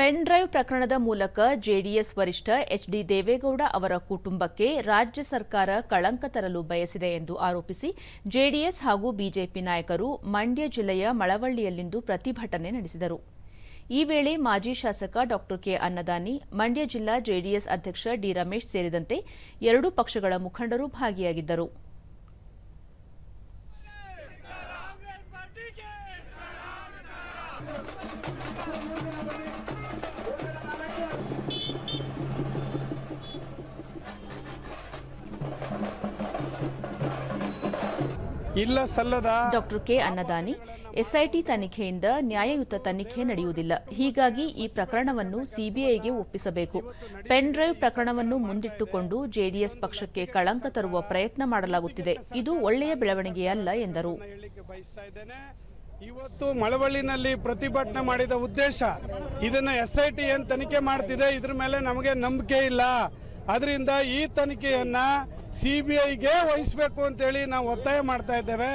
Pen drive ಪ್ರಕರಣದ ಮೂಲಕ JDS ವರಿಷ್ಠ ಎಚ್ ಡಿ ದೇವೇಗೌಡ ಅವರ ಕುಟುಂಬಕ್ಕೆ ರಾಜ್ಯ ಸರ್ಕಾರ ಕಳಂಕ ತರಲು ಬಯಸಿದೆ ಎಂದು ಆರೋಪಿಸಿ ಜೆಡಿಎಸ್ ಹಾಗೂ ಬಿಜೆಪಿ ನಾಯಕರು ಮಂಡ್ಯ ಜಿಲ್ಲೆಯ ಮಳವಳ್ಳಿಯಲ್ಲಿಂದು ಪ್ರತಿಭಟನೆ ನಡೆಸಿದರು. ಈ ವೇಳೆ ಮಾಜಿ ಶಾಸಕ ಡಾ ಕೆ ಅನ್ನದಾನಿ, ಮಂಡ್ಯ ಜಿಲ್ಲಾ ಜೆಡಿಎಸ್ ಅಧ್ಯಕ್ಷ ಡಿ ರಮೇಶ್ ಸೇರಿದಂತೆ ಎರಡೂ ಪಕ್ಷಗಳ ಮುಖಂಡರು ಭಾಗಿಯಾಗಿದ್ದರು. ಇಲ್ಲ ಸಲ್ಲದ. ಡಾಕ್ಟರ್ ಕೆ ಅನ್ನದಾನಿ ಎಸ್ಐಟಿ ತನಿಖೆಯಿಂದ ನ್ಯಾಯಯುತ ತನಿಖೆ ನಡೆಯುವುದಿಲ್ಲ. ಹೀಗಾಗಿ ಈ ಪ್ರಕರಣವನ್ನು ಸಿಬಿಐಗೆ ಒಪ್ಪಿಸಬೇಕು. ಪೆನ್ ಡ್ರೈವ್ ಪ್ರಕರಣವನ್ನು ಮುಂದಿಟ್ಟುಕೊಂಡು ಜೆಡಿಎಸ್ ಪಕ್ಷಕ್ಕೆ ಕಳಂಕ ತರುವ ಪ್ರಯತ್ನ ಮಾಡಲಾಗುತ್ತಿದೆ. ಇದು ಒಳ್ಳೆಯ ಬೆಳವಣಿಗೆಯಲ್ಲ ಎಂದರು. ಇವತ್ತು ಮಳವಳ್ಳಿನಲ್ಲಿ ಪ್ರತಿಭಟನೆ ಮಾಡಿದ ಉದ್ದೇಶ ಇದನ್ನ ಎಸ್ಐಟಿ ಏನ್ ತನಿಖೆ ಮಾಡ್ತಿದೆ ಇದ್ರ ಮೇಲೆ ನಮಗೆ ನಂಬಿಕೆ ಇಲ್ಲ. ಅದರಿಂದ ಈ ತನಿಖೆಯನ್ನ ಸಿ ಬಿ ಐಗೆ ವಹಿಸಬೇಕು ಅಂತೇಳಿ ನಾವು ಒತ್ತಾಯ ಮಾಡ್ತಾ ಇದ್ದೇವೆ.